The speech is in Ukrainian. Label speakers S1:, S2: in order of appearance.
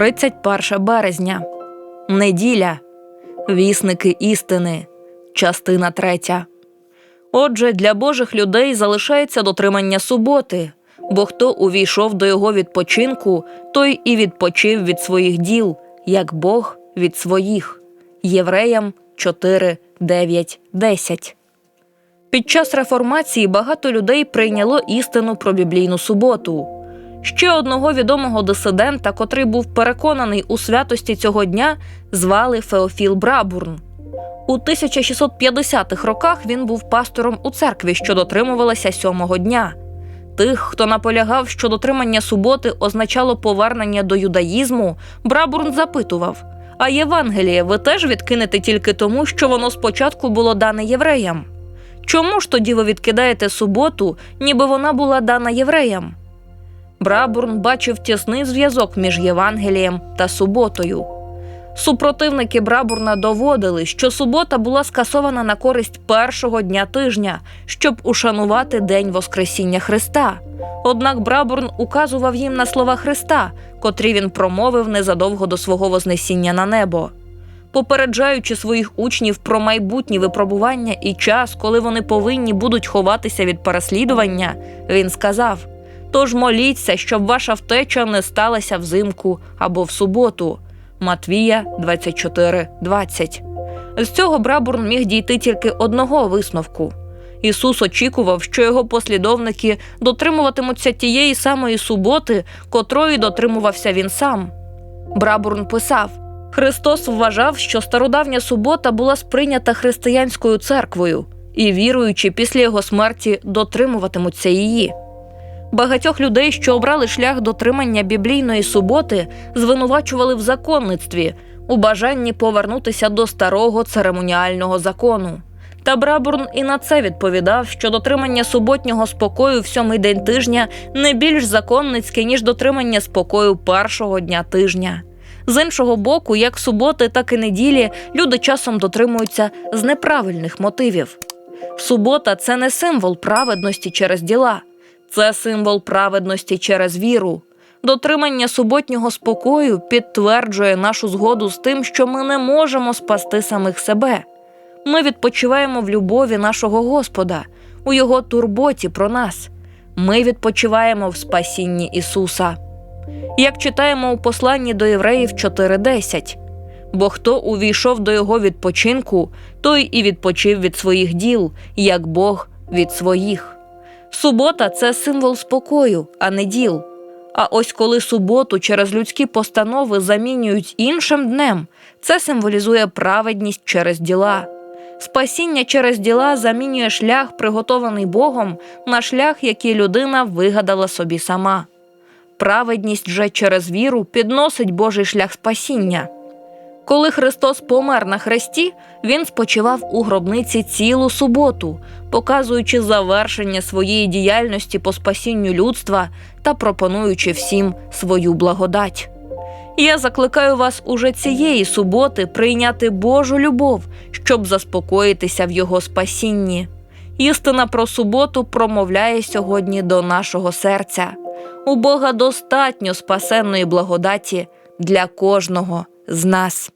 S1: 31 березня. Неділя. Вісники істини. Частина третя. Отже, для Божих людей залишається дотримання суботи, бо хто увійшов до його відпочинку, той і відпочив від своїх діл, як Бог від своїх. Євреям 4, 9, 10. Під час реформації багато людей прийняло істину про біблійну суботу. Ще одного відомого дисидента, котрий був переконаний у святості цього дня, звали Феофіл Брабурн. У 1650-х роках він був пастором у церкві, що дотримувалася сьомого дня. Тих, хто наполягав, що дотримання суботи означало повернення до юдаїзму, Брабурн запитував: А Євангеліє ви теж відкинете тільки тому, що воно спочатку було дане євреям? Чому ж тоді ви відкидаєте суботу, ніби вона була дана євреям? Брабурн бачив тісний зв'язок між Євангелієм та суботою. Супротивники Брабурна доводили, що субота була скасована на користь першого дня тижня, щоб ушанувати День Воскресіння Христа. Однак Брабурн указував їм на слова Христа, котрі він промовив незадовго до свого вознесіння на небо. Попереджаючи своїх учнів про майбутні випробування і час, коли вони повинні будуть ховатися від переслідування, він сказав: Тож моліться, щоб ваша втеча не сталася взимку або в суботу. Матвія 24.20. З цього Брабурн міг дійти тільки одного висновку. Ісус очікував, що його послідовники дотримуватимуться тієї самої суботи, котрої дотримувався він сам. Брабурн писав: Христос вважав, що стародавня субота була сприйнята християнською церквою, і віруючи після його смерті дотримуватимуться її. Багатьох людей, що обрали шлях дотримання біблійної суботи, звинувачували в законництві, у бажанні повернутися до старого церемоніального закону. Та Брабурн і на це відповідав, що дотримання суботнього спокою в сьомий день тижня не більш законницьке, ніж дотримання спокою першого дня тижня. З іншого боку, як суботи, так і неділі люди часом дотримуються з неправильних мотивів. Субота це не символ праведності через діла. Це символ праведності через віру. Дотримання суботнього спокою підтверджує нашу згоду з тим, що ми не можемо спасти самих себе. Ми відпочиваємо в любові нашого Господа, у Його турботі про нас. Ми відпочиваємо в спасінні Ісуса. Як читаємо у посланні до євреїв 4.10 бо хто увійшов до Його відпочинку, той і відпочив від своїх діл, як Бог від своїх. Субота це символ спокою, а не діл. А ось коли суботу через людські постанови замінюють іншим днем, це символізує праведність через діла. Спасіння через діла замінює шлях, приготований Богом, на шлях, який людина вигадала собі сама. Праведність же через віру підносить Божий шлях спасіння. Коли Христос помер на хресті, Він спочивав у гробниці цілу суботу, показуючи завершення своєї діяльності по спасінню людства та пропонуючи всім свою благодать. Я закликаю вас уже цієї суботи прийняти Божу любов, щоб заспокоїтися в Його спасінні. Істина про суботу промовляє сьогодні до нашого серця. У Бога достатньо спасенної благодаті для кожного з нас.